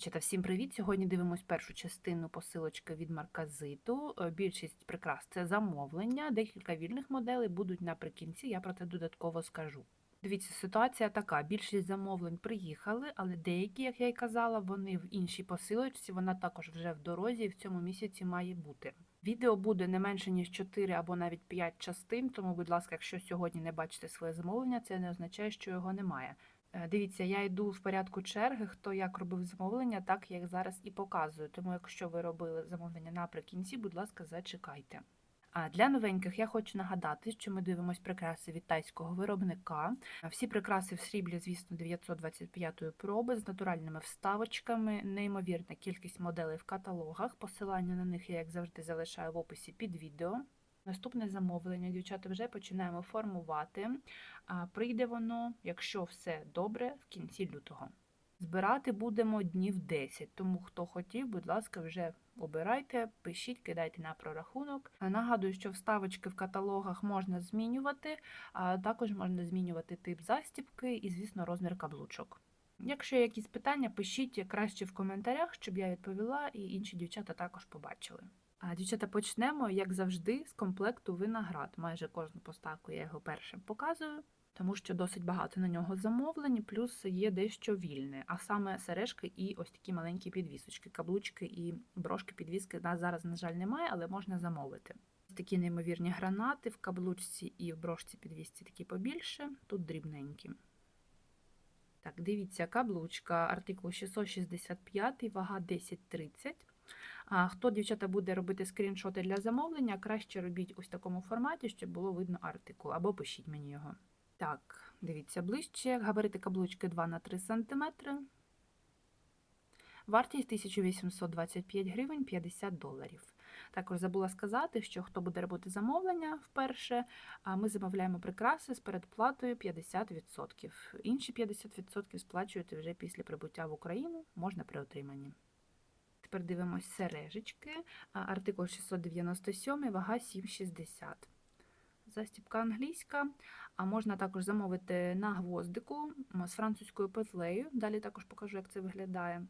Дівчата, всім привіт! Сьогодні дивимось першу частину посилочки від Марказиту. Е, Більшість прикрас це замовлення, декілька вільних моделей будуть наприкінці, я про це додатково скажу. Дивіться, ситуація така: більшість замовлень приїхали, але деякі, як я й казала, вони в іншій посилочці, вона також вже в дорозі і в цьому місяці має бути. Відео буде не менше ніж 4 або навіть 5 частин, тому, будь ласка, якщо сьогодні не бачите своє замовлення, це не означає, що його немає. Е, Дивіться, я йду в порядку черги, хто як робив замовлення, так як зараз і показую. Тому, якщо ви робили замовлення наприкінці, будь ласка, зачекайте. А для новеньких я хочу нагадати, що ми дивимось прикраси від тайського виробника. Всі прикраси в сріблі, звісно, 925 проби з натуральними вставочками, неймовірна кількість моделей в каталогах. Посилання на них я, як завжди, залишаю в описі під відео. Наступне замовлення, дівчата, вже починаємо формувати. Прийде воно, якщо все добре, в кінці лютого. Збирати будемо днів 10, тому хто хотів, будь ласка, вже обирайте, пишіть, кидайте на прорахунок. Нагадую, що вставочки в каталогах можна змінювати, а також можна змінювати тип застібки і, звісно, розмір каблучок. Якщо є якісь питання, пишіть краще в коментарях, щоб я відповіла і інші дівчата також побачили. А дівчата, почнемо, як завжди, з комплекту виноград. Майже кожну поставку я його першим показую, тому що досить багато на нього замовлень, плюс є дещо вільне, а саме сережки і ось такі маленькі підвісочки, каблучки і брошки підвіски нас зараз, на жаль, немає, але можна замовити. Ось такі неймовірні гранати в каблучці і в брошці підвісці такі побільше, тут дрібненькі. Так, дивіться, каблучка, артикул 665, вага 1030. А хто, дівчата, буде робити скріншоти для замовлення, краще робіть ось такому форматі, щоб було видно артикул, або пишіть мені його. Так, дивіться ближче. Габарити каблучки 2 на 3 см. Вартість 1825 гривень 50 доларів. Також забула сказати, що хто буде робити замовлення вперше, ми замовляємо прикраси з передплатою 50%. Інші 50% сплачуєте вже після прибуття в Україну, можна при отриманні. Тепер дивимось сережечки. Артикул 697, вага 7,60. Застібка англійська. А можна також замовити на гвоздику з французькою петлею. Далі також покажу, як це виглядає.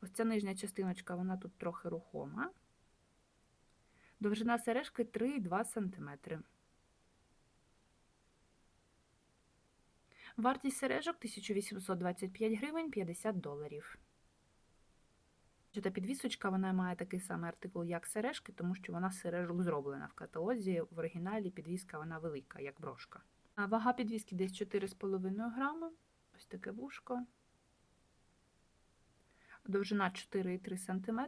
Ось ця нижня частиночка, вона тут трохи рухома. Довжина сережки 3,2 см. Вартість сережок 1825 гривень 50 доларів. Та підвісочка вона має такий самий артикул, як сережки, тому що вона з сережок зроблена в каталозі. В оригіналі підвіска вона велика, як брошка. А вага підвіски десь 4,5 грами. Ось таке вушко. Довжина 4,3 см.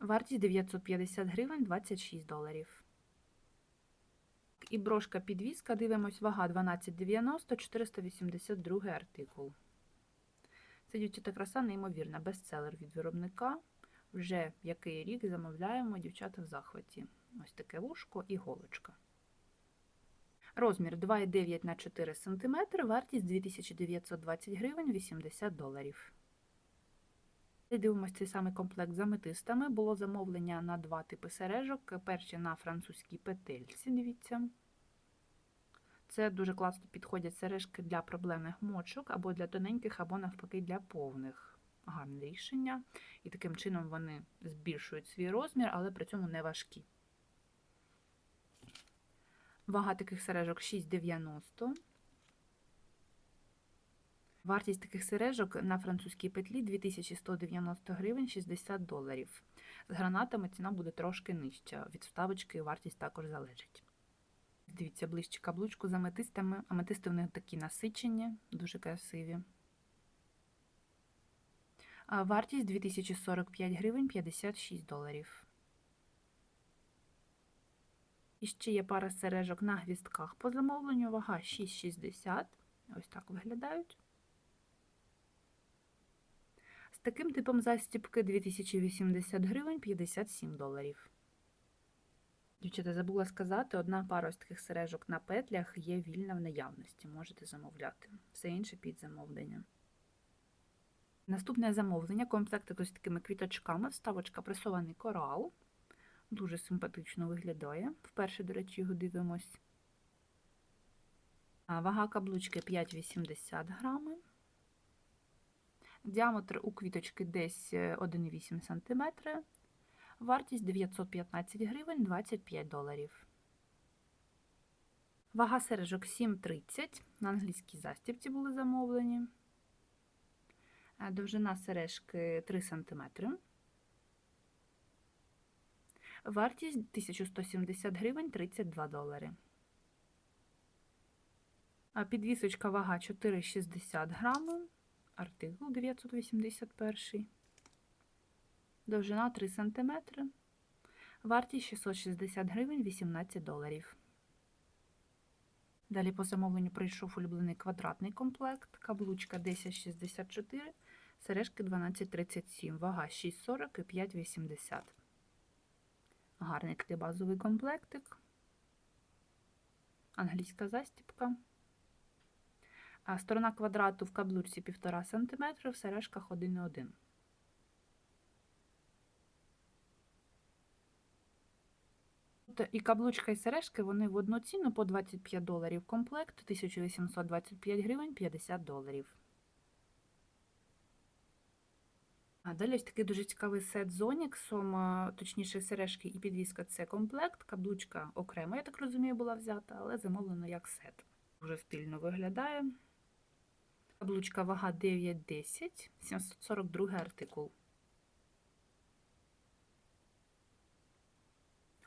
Вартість 950 гривень 26 доларів. І брошка підвіска, дивимось, вага 12,90, 482 артикул. Це дівчата краса неймовірна, бестселер від виробника. Вже який рік замовляємо дівчата в захваті. Ось таке вушко і голочка. Розмір 2,9 на 4 см, вартість 2920 гривень 80 доларів. Дивимося цей самий комплект з аметистами. Було замовлення на два типи сережок. Перші на французькій петельці, дивіться. Це дуже класно підходять сережки для проблемних мочок, або для тоненьких, або навпаки для повних. Гарне рішення. І таким чином вони збільшують свій розмір, але при цьому не важкі. Вага таких сережок 6,90. Вартість таких сережок на французькій петлі 2190 гривень 60 доларів. З гранатами ціна буде трошки нижча. Від вставочки вартість також залежить. Дивіться, ближче каблучку з аметистами. Аметисти в них такі насичені, дуже красиві. А Вартість 2045 гривень 56 доларів. І ще є пара сережок на гвістках по замовленню. Вага 6,60. Ось так виглядають. З таким типом застібки 2080 гривень 57 доларів. Дівчата, забула сказати, одна пара ось таких сережок на петлях є вільна в наявності, можете замовляти. Все інше під замовлення. Наступне замовлення комплект ось такими квіточками, вставочка пресований корал. Дуже симпатично виглядає. Вперше, до речі, його дивимось. Вага каблучки 5,80 грами. Діаметр у квіточки десь е, 1,8 см. Вартість 915 гривень 25 доларів. Вага сережок 7,30. На англійській застібці були замовлені. Е, Довжина сережки 3 см. Вартість 1170 гривень 32 долари. Підвісочка вага 4,60 грами. Артикул 981. Довжина 3 см. Вартість 660 гривень 18 доларів. Далі по замовленню прийшов улюблений квадратний комплект, каблучка 1064, сережки 1237, вага 640 і 580. Гарний такий базовий комплектик. Англійська застіпка. А сторона квадрату в каблучці 1,5 см, в сережках 1,1 І каблучка і сережки вони в одну ціну по 25 доларів комплект, 1825 гривень 50 доларів. А далі ось такий дуже цікавий сет з Оніксом, точніше сережки і підвіска це комплект, каблучка окремо, я так розумію, була взята, але замовлено як сет. Дуже стильно виглядає. Каблучка вага 9,10, 742 артикул.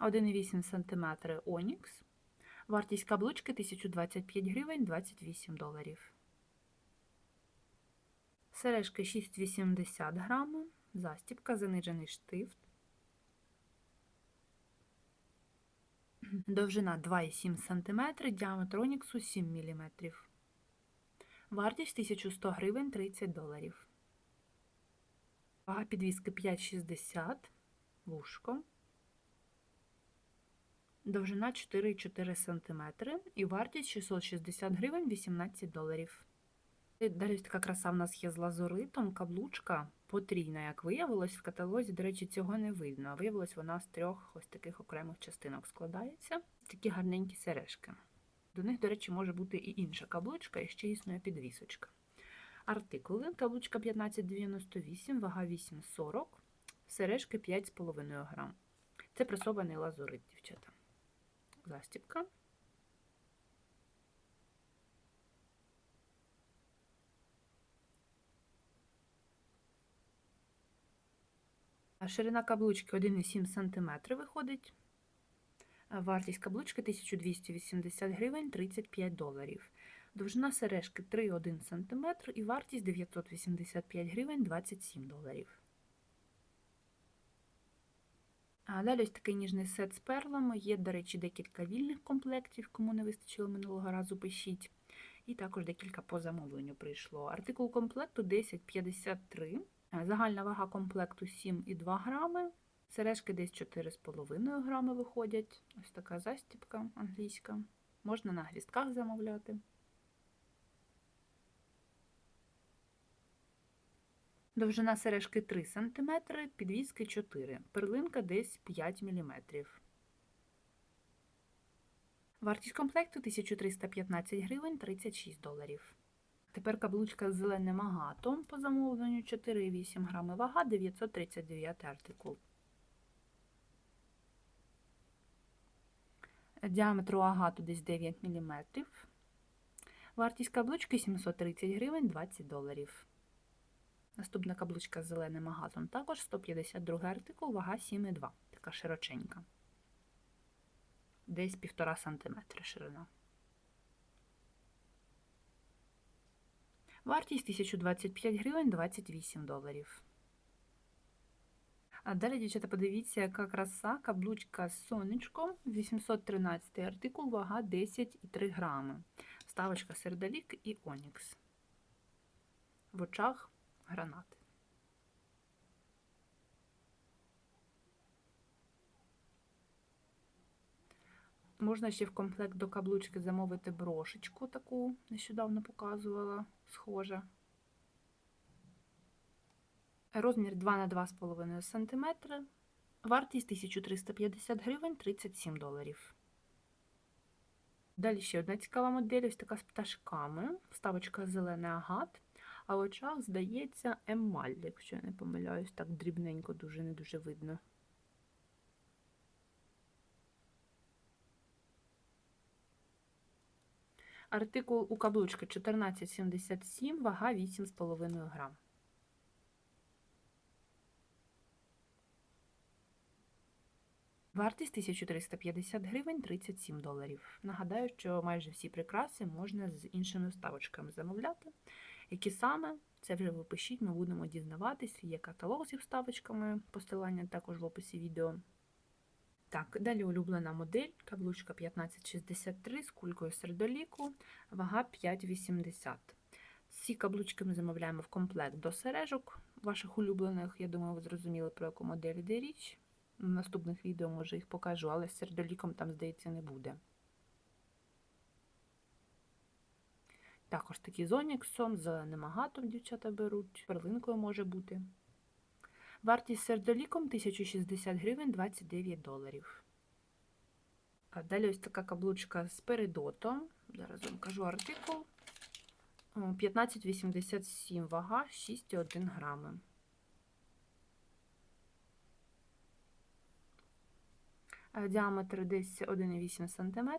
1,8 см Онікс. Вартість каблучки 1025 гривень 28 доларів. Сережки 6,80 грами. Застібка, занижений штифт. Довжина 2,7 см, діаметр Оніксу 7 мм. Вартість 1100 гривень 30 доларів. Вага підвіски 5,60. Вушко. Довжина 4,4 см і вартість 660 гривень 18 доларів. Далі така краса в нас є з лазуритом, каблучка потрійна, як виявилось, в каталозі, до речі, цього не видно. а Виявилось, вона з трьох ось таких окремих частинок складається. Такі гарненькі сережки. До них, до речі, може бути і інша каблучка, і ще існує підвісочка. Артикули. Каблучка 1598, вага 8,40, сережки 5,5 грам. Це пресований лазурит, дівчата. Застібка. Ширина каблучки 1,7 см виходить. Вартість каблучки 1280 гривень 35 доларів. Довжина сережки 3,1 см і вартість 985 гривень 27 доларів. А далі ось такий ніжний сет з перлами. Є, до речі, декілька вільних комплектів, кому не вистачило минулого разу, пишіть. І також декілька по замовленню прийшло. Артикул комплекту 1053. Загальна вага комплекту 7,2 грами. Сережки десь 4,5 грами виходять. Ось така застіпка англійська. Можна на гвістках замовляти. Довжина сережки 3 см, підвіски 4 перлинка десь 5 мм. Вартість комплекту 1315 гривень 36 доларів. Тепер каблучка з зеленим агатом по замовленню 4,8 грами вага 939 артикул. Діаметр у агату десь 9 мм. Вартість каблучки 730 гривень 20 доларів. Наступна каблучка з зеленим агатом також 152 артикул, вага 7,2, така широченька. Десь 1,5 см ширина. Вартість 1025 гривень 28 доларів. А далі, дівчата, подивіться, яка краса, каблучка з сонечком, 813 артикул, вага 10,3 грами. Ставочка сердолік і онікс. В очах гранати. Можна ще в комплект до каблучки замовити брошечку таку, нещодавно показувала, схожа. Розмір 2 на 2,5 см. Вартість 1350 гривень 37 доларів. Далі ще одна цікава модель, ось така з пташками. Вставочка зелений агат. А в очах, здається, емаль, якщо я не помиляюсь, так дрібненько, дуже не дуже видно. Артикул у каблучки 1477, вага 8,5 грам. Вартість 1350 гривень 37 доларів. Нагадаю, що майже всі прикраси можна з іншими вставочками замовляти. Які саме, це вже ви пишіть, ми будемо дізнаватись. Є каталог зі вставочками, посилання також в описі відео. Так, далі улюблена модель, каблучка 1563 з кулькою сердоліку, вага 5,80. Ці каблучки ми замовляємо в комплект до сережок ваших улюблених. Я думаю, ви зрозуміли, про яку модель йде річ. В наступних відео, може, їх покажу, але з сердоліком там, здається, не буде. Також такі з оніксом, зеленим агатом дівчата беруть, перлинкою може бути. Вартість сердоліком 1060 гривень 29 доларів. А далі ось така каблучка з передотом. Зараз вам кажу артикул. 1587 вага, 6,1 грами. Діаметр десь 1,8 см.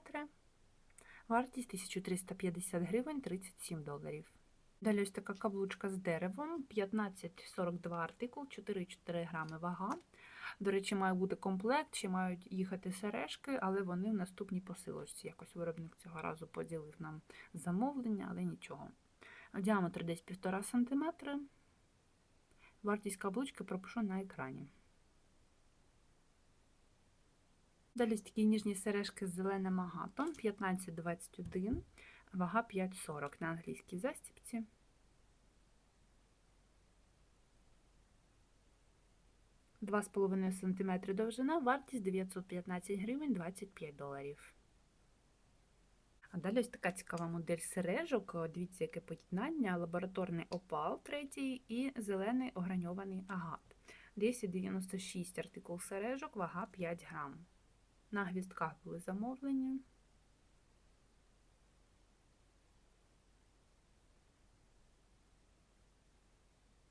Вартість 1350 гривень 37 доларів. Далі ось така каблучка з деревом, 1542 артикул, 4,4 грами вага. До речі, має бути комплект, чи мають їхати сережки, але вони в наступній посилочці. Якось виробник цього разу поділив нам замовлення, але нічого. Діаметр десь 1,5 см. Вартість каблучки пропишу на екрані. Далі такі ніжні сережки з зеленим агатом 1521, вага 5,40 на англійській застіпці. Два з половиною см довжина, вартість 915 гривень 25 доларів. А далі ось така цікава модель сережок. Дивіться, яке поєднання, лабораторний опал третій і зелений ограньований агат. 1096 артикул сережок, вага 5 грам. На гвістках були замовлені.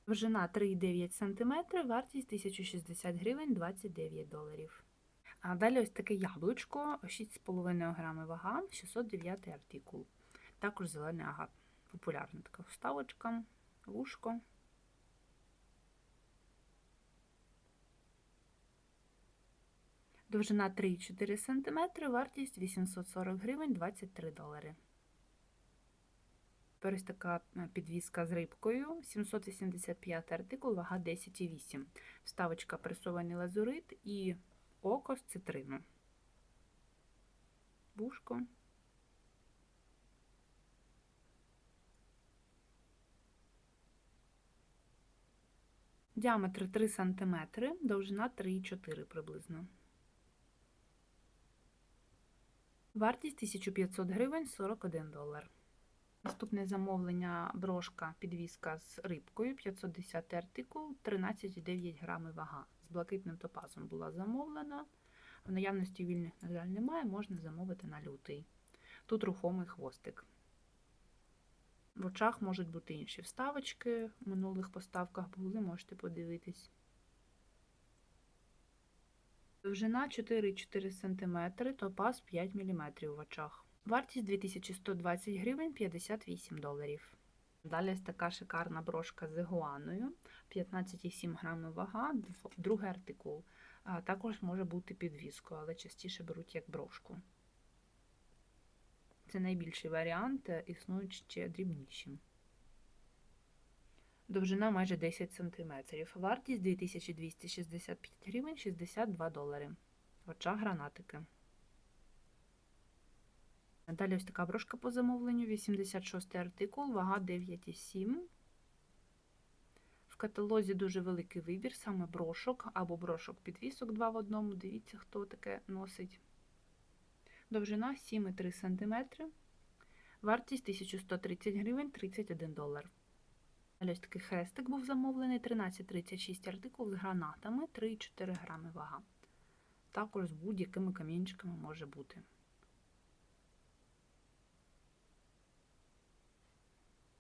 Довжина 3,9 см, вартість 1060 гривень 29 доларів. А далі ось таке яблучко, 6,5 грами вага, 609 артикул. Також зелений агат. Популярна така вставочка, вушко. Довжина 3,4 см, вартість 840 гривень 23 долари. Тепер ось така е, підвіска з рибкою, 785 артикул, вага 10,8. Вставочка пресований лазурит і око з цитрину. Бушко. Діаметр 3 см, довжина 3,4 приблизно. Вартість 1500 гривень 41 долар. Наступне замовлення брошка підвіска з рибкою, 510 артикул, 13,9 грами вага. З блакитним топазом була замовлена. В наявності вільних, на жаль, немає, можна замовити на лютий. Тут рухомий хвостик. В очах можуть бути інші вставочки. В минулих поставках були, можете подивитись. Довжина 4,4 см, топаз 5 мм в очах. Вартість 2120 гривень 58 доларів. Далі ось така шикарна брошка з ігуаною, 15,7 грамів вага, другий артикул. Також може бути підвіскою, але частіше беруть як брошку. Це найбільший варіант, існують ще дрібніші. Довжина майже 10 см. Вартість 2265 гривень 62 долари. В очах гранатики. Далі ось така брошка по замовленню, 86 артикул, вага 9,7. В каталозі дуже великий вибір, саме брошок або брошок підвісок 2 в одному. Дивіться, хто таке носить. Довжина 7,3 см. Вартість 1130 гривень 31 долар. Ось такий хрестик був замовлений, 13,36 артикул з гранатами, 3,4 грами вага. Також з будь-якими камінчиками може бути.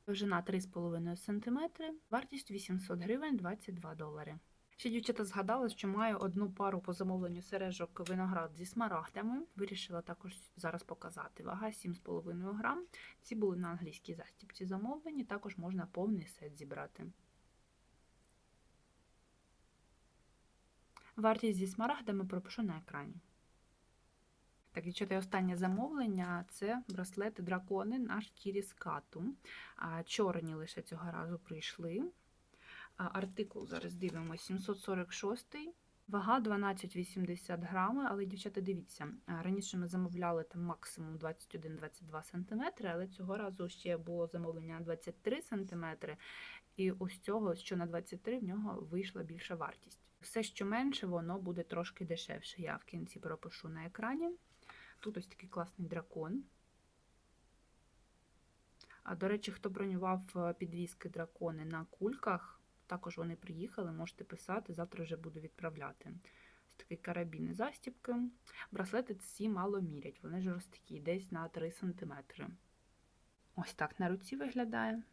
Довжина 3,5 см, вартість 800 гривень 22 долари. Ще дівчата згадала, що маю одну пару по замовленню сережок виноград зі смарагдами. Вирішила також зараз показати. Вага 7,5 грам. Ці були на англійській застібці замовлені, також можна повний сет зібрати. Вартість зі смарагдами пропишу на екрані. Так, дівчата, і останнє замовлення це браслети дракони на шкірі. А, Чорні лише цього разу прийшли. Артикул зараз дивимося 746, вага 12,80 грами. Але, дівчата, дивіться, раніше ми замовляли там максимум 21-22 см, але цього разу ще було замовлення на 23 см. І ось цього, що на 23, в нього вийшла більша вартість. Все, що менше, воно буде трошки дешевше. Я в кінці пропишу на екрані. Тут ось такий класний дракон. А до речі, хто бронював е, підвіски дракони на кульках, також вони приїхали, можете писати, завтра вже буду відправляти. Ось такий карабін і застібки. Браслети ці мало мірять, вони жорсткі, десь на 3 см. Ось так на руці виглядає.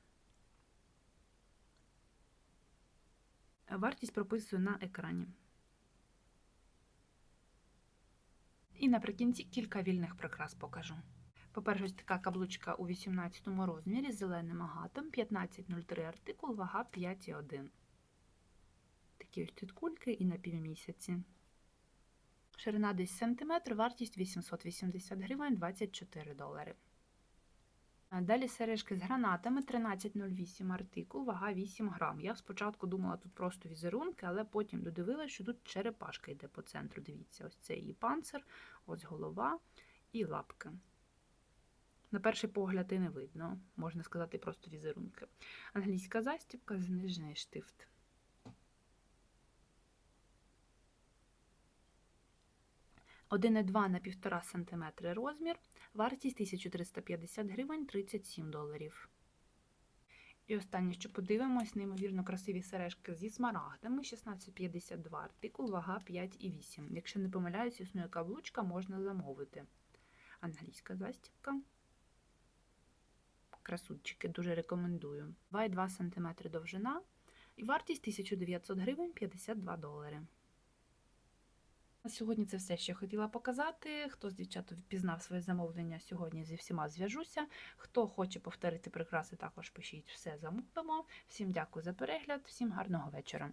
Вартість прописую на екрані. І наприкінці кілька вільних прикрас покажу. По-перше, ось така каблучка у 18 розмірі з зеленим агатом, 1503 артикул, вага 5,1. Такі ось тут і на півмісяці. Ширина десь сантиметр, вартість 880 гривень 24 долари. Далі сережки з гранатами 1308 артикул, вага 8 грам. Я спочатку думала тут просто візерунки, але потім додивилася, що тут черепашка йде по центру. Дивіться, ось це її панцир, ось голова і лапки. На перший погляд і не видно, можна сказати, просто візерунки. Англійська застібка, знижений штифт. Один два на 1,5 см розмір, вартість 1350 гривень 37 доларів. І останнє, що подивимось, неймовірно красиві сережки зі смарагдами 1652 артикул, вага 5,8. Якщо не помиляюсь, існує каблучка, можна замовити. Англійська застібка. Красунчики, дуже рекомендую. 2,2 см довжина і вартість 1900 гривень 52 долари. На сьогодні це все, що хотіла показати. Хто з дівчат впізнав своє замовлення сьогодні зі всіма зв'яжуся. Хто хоче повторити прикраси, також пишіть все замовимо. Всім дякую за перегляд, всім гарного вечора.